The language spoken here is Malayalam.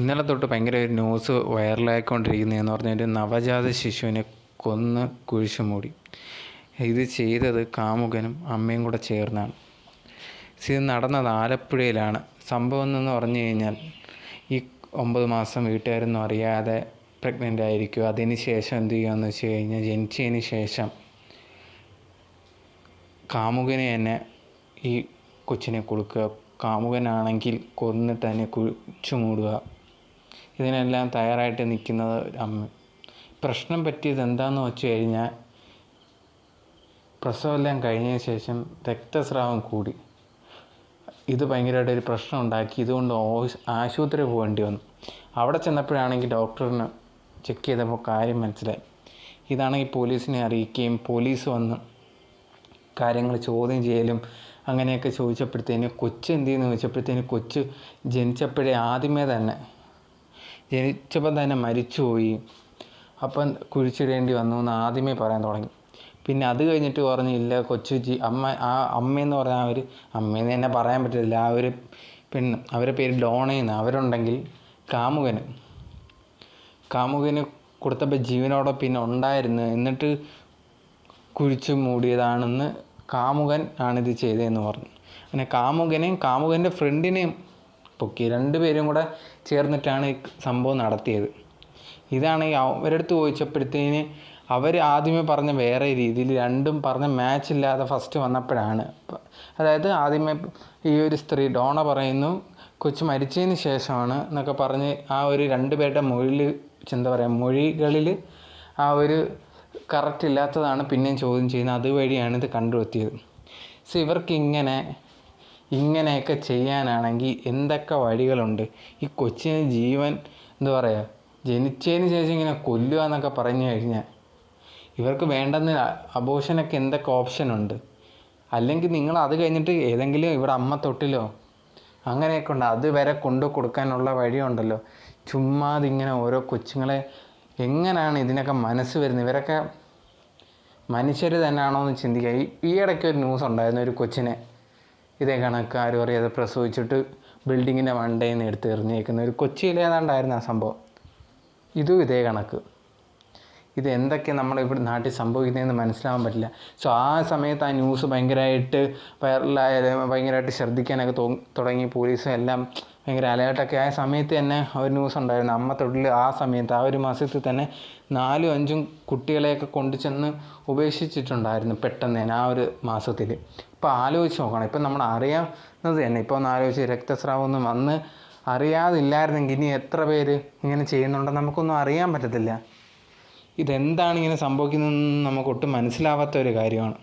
ഇന്നലെ തൊട്ട് ഭയങ്കര ഒരു ന്യൂസ് വൈറലായിക്കൊണ്ടിരിക്കുന്നതെന്ന് പറഞ്ഞാൽ ഒരു നവജാത ശിശുവിനെ കൊന്ന് കുഴിച്ചു മൂടി. ഇത് ചെയ്തത് കാമുകനും അമ്മയും കൂടെ ചേർന്നാണ്. ഇത് നടന്നത് ആലപ്പുഴയിലാണ്. സംഭവം എന്ന് പറഞ്ഞു കഴിഞ്ഞാൽ ഈ ഒമ്പത് മാസം വീട്ടുകാരൊന്നും അറിയാതെ പ്രഗ്നന്റ് ആയിരിക്കും അതിന് ശേഷം എന്ത് ചെയ്യുകയെന്ന് വെച്ച് കഴിഞ്ഞാൽ ജനിച്ചതിന് ശേഷം കാമുകനെ തന്നെ ഈ കൊച്ചിനെ കൊടുക്കുക. കാമുകനാണെങ്കിൽ കൊന്നിട്ട് തന്നെ കുഴിച്ചു മൂടുക. ഇതിനെല്ലാം തയ്യാറായിട്ട് നിൽക്കുന്നത് അമ്മ. പ്രശ്നം പറ്റിയത് എന്താണെന്ന് വെച്ച് കഴിഞ്ഞാൽ പ്രസവമെല്ലാം കഴിഞ്ഞതിന് ശേഷം രക്തസ്രാവം കൂടി. ഇത് ഭയങ്കരമായിട്ട് ഒരു പ്രശ്നം ഉണ്ടാക്കി. ഇതുകൊണ്ട് ആശുപത്രി പോകേണ്ടി വന്നു. അവിടെ ചെന്നപ്പോഴാണെങ്കിൽ ഡോക്ടറിന് ചെക്ക് ചെയ്തപ്പോൾ കാര്യം മനസ്സിലായി. ഇതാണെങ്കിൽ പോലീസിനെ അറിയിക്കുകയും പോലീസ് വന്ന് കാര്യങ്ങൾ ചോദ്യം ചെയ്യലും അങ്ങനെയൊക്കെ ചോദിച്ചപ്പോഴത്തേന് കൊച്ച് എന്ത് ചെയ്യുന്നു ചോദിച്ചപ്പോഴത്തേന് കൊച്ച് ജനിച്ചപ്പോഴേ ആദ്യമേ തന്നെ ജനിച്ചപ്പം തന്നെ മരിച്ചുപോയി. അപ്പം കുഴിച്ചിടേണ്ടി വന്നു എന്ന് ആദ്യമേ പറയാൻ തുടങ്ങി. പിന്നെ അത് കഴിഞ്ഞിട്ട് പറഞ്ഞു ഇല്ല കൊച്ചു ജി അമ്മ ആ അമ്മയെന്ന് പറഞ്ഞാൽ അവർ അമ്മയെന്ന് തന്നെ പറയാൻ പറ്റില്ല ആ ഒരു പെണ്ണ് അവരെ പേര് ഡോണയെന്ന് അവരുണ്ടെങ്കിൽ കാമുകന് കാമുകന് കൊടുത്തപ്പോൾ ജീവനോടെ പിന്നെ ഉണ്ടായിരുന്നു. എന്നിട്ട് കുഴിച്ചു മൂടിയതാണെന്ന് കാമുകൻ ആണിത് ചെയ്തതെന്ന് പറഞ്ഞു. അങ്ങനെ കാമുകനെയും കാമുകന്റെ ഫ്രണ്ടിനെയും പൊക്കി രണ്ടുപേരും കൂടെ ചേർന്നിട്ടാണ് ഈ സംഭവം നടത്തിയത്. ഇതാണ് ഈ അവരടുത്ത് ചോദിച്ചപ്പോഴത്തേന് അവർ ആദ്യമേ പറഞ്ഞ വേറെ രീതിയിൽ രണ്ടും പറഞ്ഞ മാച്ച് ഇല്ലാതെ ഫസ്റ്റ് വന്നപ്പോഴാണ്. അതായത് ആദ്യമേ ഈ ഒരു സ്ത്രീ ഡോണ പറയുന്നു കൊച്ചു മരിച്ചതിന് ശേഷമാണ് എന്നൊക്കെ പറഞ്ഞ് ആ ഒരു രണ്ടുപേരുടെ മൊഴിയിൽ എന്താ പറയുക മൊഴികളിൽ ആ ഒരു കറക്റ്റ് ഇല്ലാത്തതാണ് പിന്നെയും ചോദ്യം ചെയ്യുന്നത്. അതുവഴിയാണ് ഇത് കണ്ടുപറ്റിയത് സോ ഇവർക്ക് ഇങ്ങനെ ഇങ്ങനെയൊക്കെ ചെയ്യാനാണെങ്കിൽ എന്തൊക്കെ വഴികളുണ്ട്? ഈ കൊച്ചിന് ജീവൻ എന്താ പറയുക ജനിച്ചതിന് ശേഷം ഇങ്ങനെ കൊല്ലുക എന്നൊക്കെ പറഞ്ഞു കഴിഞ്ഞാൽ ഇവർക്ക് വേണ്ടെന്ന് അബോഷനൊക്കെ എന്തൊക്കെ ഓപ്ഷനുണ്ട് അല്ലെങ്കിൽ നിങ്ങൾ അത് കഴിഞ്ഞിട്ട് ഏതെങ്കിലും ഇവിടെ അമ്മ തൊട്ടിലോ അങ്ങനെയൊക്കെ ഉണ്ട്. അതുവരെ കൊണ്ടു കൊടുക്കാനുള്ള വഴിയുണ്ടല്ലോ. ചുമ്മാതെ ഇങ്ങനെ ഓരോ കൊച്ചുങ്ങളെ എങ്ങനെയാണ് ഇതിനൊക്കെ മനസ്സ് വരുന്നത്? ഇവരൊക്കെ മനുഷ്യർ തന്നെയാണോ എന്ന് ചിന്തിക്കുക. ഈ ഇടയ്ക്ക് ഒരു ന്യൂസ് ഉണ്ടായിരുന്നു ഒരു കൊച്ചിനെ. ഇതേ കണക്ക് ആരും അറിയാതെ പ്രസവിച്ചിട്ട് ബിൽഡിങ്ങിന്റെ മണ്ടയിൽ നിന്ന് എടുത്ത് എറിഞ്ഞേക്കുന്ന ഒരു കൊച്ചിയിൽ ഏതാണ്ടായിരുന്നു ആ സംഭവം. ഇതും ഇതേ കണക്ക്. ഇത് എന്തൊക്കെ നമ്മുടെ ഇവിടെ നാട്ടിൽ സംഭവിക്കുന്നതെന്ന് മനസ്സിലാവാൻ പറ്റില്ല. സോ ആ സമയത്ത് ആ ന്യൂസ് ഭയങ്കരമായിട്ട് വൈറലായ ഭയങ്കരമായിട്ട് ശ്രദ്ധിക്കാനൊക്കെ തുടങ്ങി. പോലീസും എല്ലാം ഭയങ്കര അലേർട്ടൊക്കെ. ആയ സമയത്ത് തന്നെ ഒരു ന്യൂസ് ഉണ്ടായിരുന്നു. അമ്മ തൊട്ടിൽ ആ സമയത്ത് ആ ഒരു മാസത്തിൽ തന്നെ നാലും അഞ്ചും കുട്ടികളെയൊക്കെ കൊണ്ടു ചെന്ന് ഉപേക്ഷിച്ചിട്ടുണ്ടായിരുന്നു പെട്ടെന്ന് തന്നെ ആ ഒരു മാസത്തിൽ ഇപ്പോൾ ആലോചിച്ച് നോക്കണം. ഇപ്പം നമ്മൾ അറിയാവുന്നത് തന്നെ. ഇപ്പോൾ ഒന്ന് ആലോചിച്ച് രക്തസ്രാവം ഒന്നും വന്ന് അറിയാതില്ലായിരുന്നെങ്കിൽ ഇനി എത്ര പേര് ഇങ്ങനെ ചെയ്യുന്നുണ്ടെന്ന് നമുക്കൊന്നും അറിയാൻ പറ്റത്തില്ല. ഇതെന്താണ് ഇങ്ങനെ സംഭവിക്കുന്നതെന്ന് നമുക്ക് ഒട്ടും മനസ്സിലാവാത്ത ഒരു കാര്യമാണ്.